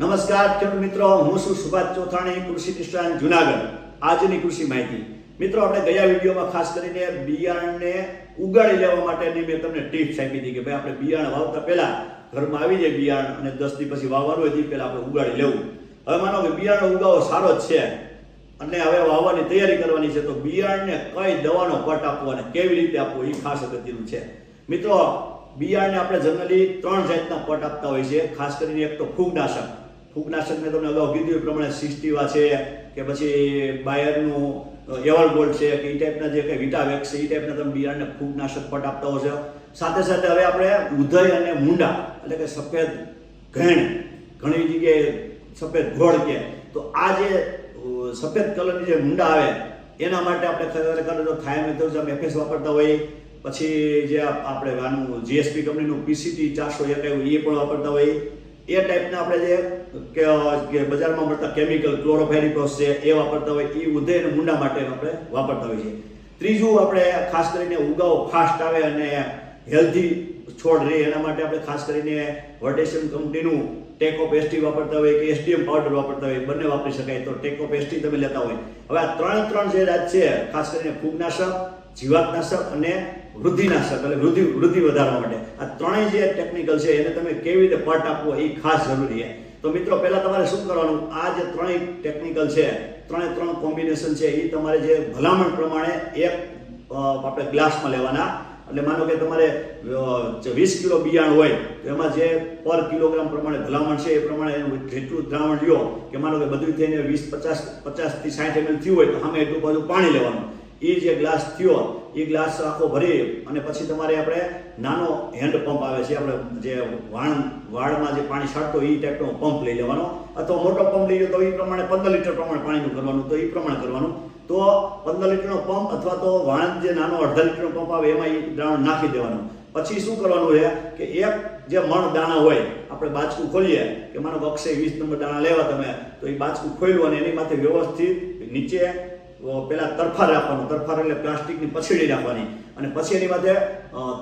નમસ્કાર ખેડૂત મિત્રો? હું છું સુભાષ ચોથાણી, કૃષિ નિષ્ણાંત, જુનાગઢ. આજની કૃષિ માહિતી. મિત્રો, આપણે ગયા વિડીયોમાં ખાસ કરીને બિયારણને ઉગાડી લેવા માટેની મેં તમને ટિપ્સ આપી હતી કે ભાઈ, આપણે બિયારણ વાવતા પહેલા ઘરમાં આવી જાય બિયારણ અને દસ દી પછી વાવવાનું હોય તે પહેલા આપણે ઉગાડી લેવું. હવે માનો કે બિયારણ ઉગાવો સારો જ છે. અને હવે વાવવાની તૈયારી કરવાની છે, તો બિયારણને કઈ દવાનો પટ આપવો અને કેવી રીતે આપવો એ ખાસ અગત્યનું છે. મિત્રો, બિયારણને આપણે જનરલી ત્રણ જાતના પટ આપતા હોય છે. ખાસ કરીને એક તો ફૂગનાશક. ફૂગનાશક મેં તમને અગાઉ કીધું એ પ્રમાણે સિસ્ટીવા છે, કે પછી બાયરનું એવર ગોલ્ડ છે, કે એ ટાઈપના જે કંઈ વિટાવેક્સ છે એ ટાઈપના તમે બિયારણને ફૂગનાશક પટ આપતા હોય છે. સાથે સાથે હવે આપણે ઉધય અને મુંડા, એટલે કે સફેદ ઘેણ, ઘણી જગ્યાએ સફેદ ઘોળ કે, તો આ જે સફેદ કલરની જે મુંડા આવે, એના માટે આપણે ખરેખર તો થાયમેથોઝમ એફએસ વાપરતા હોઈએ. પછી જે આપ- આપણે આનું જીએસપી કંપનીનું પીસીટી ચારસો એકાવન એ પણ વાપરતા હોઈએ. એ ટાઈપના આપણે જે કે બજારમાં મળતા કેમિકલ ક્લોરોફેરિકોસ છે, એ વાપરતા હોય એ ઉધે અને મૂંડા માટે આપણે વાપરતા હોઈએ ત્રીજું આપણે ખાસ કરીને ઉગાવો ફાસ્ટ આવે અને હેલ્ધી છોડ રહે, એના માટે આપણે ખાસ કરીને વર્ટેશન કંપનીનું ટેકોપ એસટી વાપરતા હોય કે એસટીએમ પાવડર વાપરતા હોય બંને વાપરી શકાય. તો ટેકોપ એસટી તમે લેતા હોય. હવે આ ત્રણ ત્રણ જે રાજ છે, ખાસ કરીને ફૂગનાશક, જીવાતનાશક અને વૃદ્ધિનાશક, એટલે વૃદ્ધિ વૃદ્ધિ વધારવા માટે. આ ત્રણેય જે ટેકનિકલ છે, એને તમે કેવી રીતે પટ આપવો, એ ખાસ જરૂરી છે. તો મિત્રો, પહેલાં તમારે શું કરવાનું? આ જે ત્રણેય ટેકનિકલ છે, ત્રણે ત્રણ કોમ્બિનેશન છે એ તમારે જે ભલામણ પ્રમાણે એક આપણે ગ્લાસમાં લેવાના. એટલે માનો કે તમારે વીસ કિલો બિયાણ હોય, તો એમાં જે પર કિલોગ્રામ પ્રમાણે ભલામણ છે, એ પ્રમાણે એનું જેટલું દ્રાવણ લ્યો, કે માનો કે બધું થઈને વીસ, પચાસ, પચાસથી સાઠ એમએલ થયું હોય, તો સામે એટલું બાજુ પાણી લેવાનું. એ જે ગ્લાસ થયો એ ગ્લાસ આખો ભરી અને પછી તમારે આપણે નાનો હેન્ડ પંપ આવે છે, આપણે જે વાણ, વાળમાં જે પાણી છાંટતો એ ટાઈપનો પંપ લઈ લેવાનો. અથવા મોટો પંપ લઈ લો તો એ પ્રમાણે પંદર લીટર પ્રમાણે પાણીનું કરવાનું, તો એ પ્રમાણે કરવાનું. તો પંદર લીટરનો પંપ અથવા તો વાણ જે નાનો અડધા લીટરનો પંપ આવે, એમાં એ દ્રાવણ નાખી દેવાનું. પછી શું કરવાનું છે કે એક જે મણ દાણા હોય, આપણે બાચકું ખોલીએ, કે માનો અક્ષય વીસ નંબર દાણા લેવા તમે, તો એ બાચકું ખોલ્યું અને એની માથે વ્યવસ્થિત નીચે અ, પેલા તરફા રાખવાનું. તરફાર એટલે પ્લાસ્ટિકની પછેડી રાખવાની. અને પછી એની માથે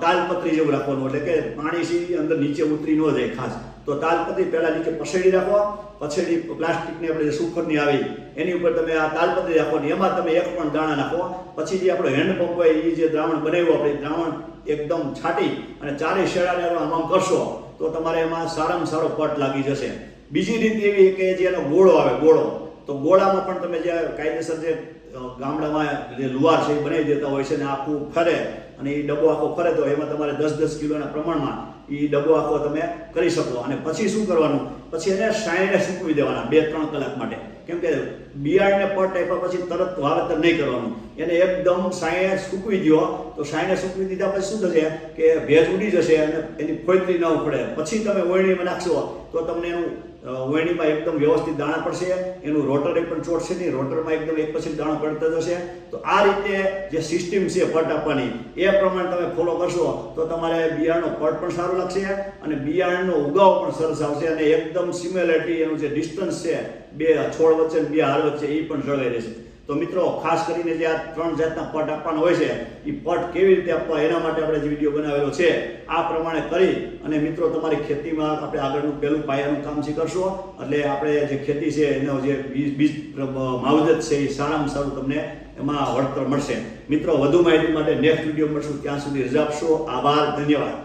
તાલપત્રી જેવું રાખવાનું. એટલે કે પાણી સી અંદર નીચે ઉતરી ન જાય ખાસ. તો તાલપત્રી પહેલાં નીચે પછેડી રાખો પછેડી પ્લાસ્ટિકની આપણે જે સુખરની આવી એની ઉપર તમે આ તાલપત્રી રાખવાની. એમાં તમે એક પણ દાણા નાખો. પછી જે આપણો હેન્ડપંપ હોય એ જે દ્રાવણ બનાવ્યું આપણે દ્રાવણ એકદમ છાંટી અને ચારે શેડાને આમાં કરશો તો તમારે એમાં સારામાં સારો પટ લાગી જશે. બીજી રીત એવી કે જે એનો ગોળો આવે ગોળો. તો ગોળામાં પણ તમે જે કાયદેસર જે ગામડામાં જે લુવાર છે એ બનાવી દેતા હોય છે ને આખું ફરે અને એ ડબ્બો આખો ફરે તો એમાં તમારે દસ દસ કિલોના પ્રમાણમાં એ ડબ્બો આખો તમે કરી શકો. અને પછી શું કરવાનું? પછી એને સાયણે સૂકવી દેવાના બે ત્રણ કલાક માટે. કેમ કે બિયારણને પટ આપ્યા પછી તરત વાવેતર નહીં કરવાનું. એને એકદમ સાયણે સૂકવી દો તો સાયણે સૂકવી દીધા પછી શું થશે કે ભેજ ઉડી જશે અને એની ફોતરી ન પડે પછી તમે વળણીમાં નાખશો તો તમને એનું વહેણીમાં એકદમ વ્યવસ્થિત દાણા પડશે, એનું રોટર પણ ચોટશે નહીં, રોટરમાં એકદમ એક પછી દાણા પડતા જશે. તો આ રીતે જે સિસ્ટમ છે પટ આપવાની, એ પ્રમાણે તમે ફોલો કરશો તો તમારે બિયારણનો પટ પણ સારો લાગશે અને બિયારણનો ઉગાવ પણ સરસ આવશે અને એકદમ સિમિલરિટી એનું જે ડિસ્ટન્સ છે, બે છોડ વચ્ચે બે હાર વચ્ચે, એ પણ જળવાઈ રહેશે. તો મિત્રો, ખાસ કરીને જે આ ત્રણ જાતના પટ આપવાના હોય છે એ પટ કેવી રીતે આપવા એના માટે આપણે જે વીડિયો બનાવેલો છે, આ પ્રમાણે કરી અને મિત્રો, તમારી ખેતીમાં આપણે આગળનું પહેલું પાયાનું કામ છે કરશો, એટલે આપણે જે ખેતી છે, એનો જે બીજ બીજ માવજત છે એ સારામાં સારું તમને એમાં વળતર મળશે. મિત્રો, વધુ માહિતી માટે નેક્સ્ટ વીડિયો મળશું, ત્યાં સુધી રજા આપશો. આભાર, ધન્યવાદ.